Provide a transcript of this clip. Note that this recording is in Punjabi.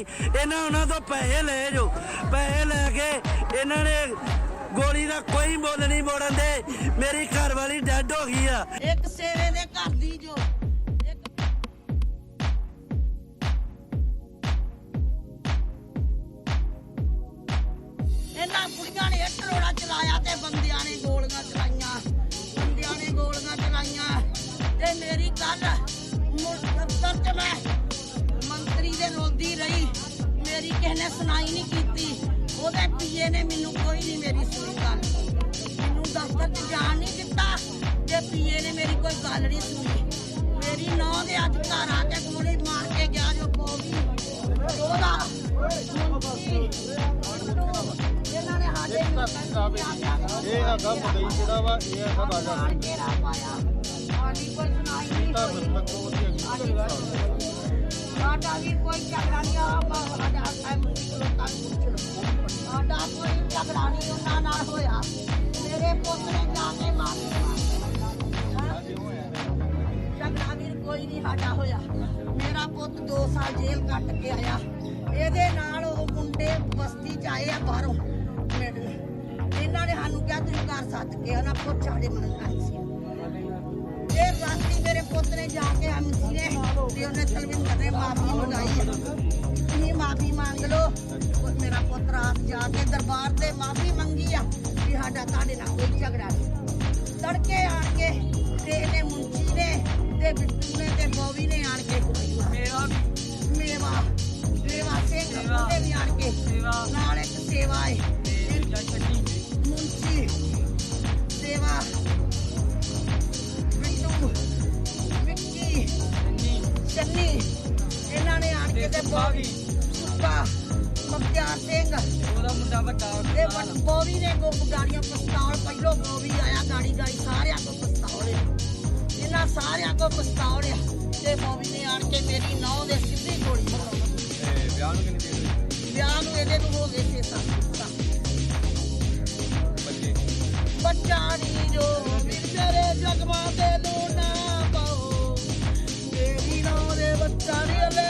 ਇਹਨਾਂ ਉਹਨਾਂ ਤੋਂ ਪੈਸੇ ਲੈ ਜੋ ਪੈਸੇ ਲੈ ਕੇ ਇਹਨਾਂ ਨੇ ਗੋਲੀ ਦਾ ਕੋਈ ਮੁੱਲ ਨਹੀਂ ਮੋੜਨ ਦੇ। ਮੇਰੀ ਘਰ ਵਾਲੀ ਡੈਡ ਹੋ ਗਈ ਆ। ਇੱਕ ਸੇਵੇ ਦੇ ਘਰ ਦੀ ਜੋ। ਇਹਨਾਂ ਕੁੜੀਆਂ ਨੇ ਇੱਕ ਰੋੜਾ ਚਲਾਇਆ ਤੇ ਬੰਦਿਆਂ ਨੇ ਗੋਲੀਆਂ ਚਲਾਈਆਂ। ਬੰਦਿਆਂ ਨੇ ਗੋਲੀਆਂ ਚਲਾਈਆਂ। ਤੇ ਮੇਰੀ ਕੱਲ ਦਫ਼ਤਰ ਚ ਮੈਂ ਮੰਤਰੀ ਦੇ ਰੋਂਦੀ ਰਹੀ। ਮੇਰੀ ਕਿਸੇ ਨੇ ਸੁਣਾਈ ਨਹੀਂ ਕੀਤੀ। ਉਹਦੇ ਪੀਏ ਨੇ ਮੈਨੂੰ ਕੋਈ ਨਹੀਂ ਮੇਰੀ ਸੁਣੀ ਗੱਲ। ਮੈਨੂੰ ਦਫ਼ਤਰ 'ਚ ਜਾਣ ਨਹੀਂ ਦਿੱਤਾ। ਤੇ ਪੀਏ ਨੇ ਮੇਰੀ ਕੋਈ ਗੱਲ ਨਹੀਂ ਸੁਣੀ। ਮੇਰੀ ਨੌਂ ਦੇ ਅੱਜ ਘਰ ਆ ਕੇ ਗੋਲੀ ਮਾਰ ਕੇ ਗਿਆ ਜੋ ਕੋਵੀ ਉਹਦਾ ਇਹਨਾਂ ਨੇ ਸਾਡੇ ਇਹ ਹੈਗਾ ਮੁੰਡਈ ਜਿਹੜਾ ਵਾ ਇਹ ਹੈਗਾ ਰਾਜਾ ਪਾਇਆ? ਸਾਡੀ ਕੋਈ ਸੁਣਾਈ ਨਹੀਂ ਸਾਡਾ ਵੀ ਸਾਡਾ ਕੋਈ ਝਗੜਾ ਨਹੀਂ ਉਹਨਾਂ ਨਾਲ ਹੋਇਆ ਮੇਰੇ ਪੁੱਤ ਨੇ ਜਾ ਕੇ ਮਾਰੀ ਝਗੜਾ ਵੀ ਕੋਈ ਨਹੀਂ ਸਾਡਾ ਹੋਇਆ ਮੇਰਾ ਪੁੱਤ 2 ਸਾਲ ਜੇਲ੍ਹ ਕੱਟ ਕੇ ਆਇਆ ਇਹਦੇ ਨਾਲ ਉਹ ਮੁੰਡੇ ਬਸਤੀ ਚ ਆਏ ਆ ਬਾਹਰੋਂ ਮਿਲਣ ਇਹਨਾਂ ਨੇ ਸਾਨੂੰ ਕਿਹਾ ਤੁਸੀਂ ਘਰ ਸੱਦ ਕੇ ਉਹਨਾਂ ਪੁੱਤ ਸਾਡੇ ਮਨ ਸੀ ਇਹ ਰਾਤੀ ਮੇਰੇ ਪੁੱਤ ਨੇ ਜਾ ਕੇ ਐਮਸੀ ਨੇ ਤੇ ਉਹਨੇ ਤਲਵਿੰਦਰ ਨੇ ਮਾਫੀ ਮੰਗਾਈ ਮਾਫੀ ਮੰਗ ਲਓ। ਮੇਰਾ ਪੁੱਤ ਰਾਤ ਜਾ ਕੇ ਦਰਬਾਰ ਤੇ ਮਾਫੀ ਮੰਗੀ ਆ ਵੀ ਸਾਡਾ ਤੁਹਾਡੇ ਨਾਲ ਕੋਈ ਝਗੜਾ ਨਹੀਂ। ਤੜਕੇ ਆਣ ਕੇ ਤੇ ਇਹਨੇ ਮੁੰਚੀ ਨੇ ਤੇ ਬਿੱਟੂ ਨੇ ਤੇ ਬੋਵੀ ਨੇ ਆਣ ਕੇ ਕੋਈ ਮੇਵਾ ਮੇਵਾ ਮੇਵਾ ਸਿੰਘ ਉਹਦੇ ਵੀ ਆਣ ਕੇ ਨਾਲ ਇੱਕ ਸੇਵਾ ਹੈ ਮੁੰਚੀ ਸੇਵਾ। ਬਿੱਟੂ ਵਿੱਕੀ ਚੰਨੀ। ਇਹਨਾਂ ਨੇ ਆਣ ਕੇ ਤੇ ਬੋਵੀ ਸੁੱਕਾ ਮਖਤਿਆਰ ਸਿੰਘ। ਉਹਦਾ ਮੁੰਡਾ ਵੱਡਾ। ਇਹ ਵੱਡ ਬੋਵੀ ਨੇ ਗੋ ਗਾੜੀਆਂ ਪਿਸਤੌਲ ਪਹਿਲੋਂ ਬੋਵੀ ਆਇਆ ਗਾੜੀ ਗਾੜੀ ਸਾਰਿਆਂ ਕੋ ਪਿਸਤੌਲ ਇਹਨਾਂ ਸਾਰਿਆਂ ਕੋ ਪਿਸਤੌਲ ਤੇ ਬੋਵੀ ਨੇ ਆਣ ਕੇ ਮੇਰੀ ਨੌ ਦੇ ਸਿੱਧੀ ਗੋਲੀ ਮਾਰੀ। ਤੇ ਵਿਆਹ ਨੂੰ ਕਿੰਨੀ ਦੇਰ ਹੋਈ? ਵਿਆਹ ਨੂੰ ਇਹਦੇ ਨੂੰ ਹੋ ਗਏ ਛੇ ਸੱਤ ਸਾਲ ਬੱਚੇ? ਬੱਚਾ ਨੀ ਜੋ ਮੇਰੇ ਜਗਮਾ ਦੇ ਨੂੰ ਨਾ ਪਾਓ। ਮੇਰੀ ਨੌ ਦੇ ਬੱਚਾ ਨੀ ਲੈ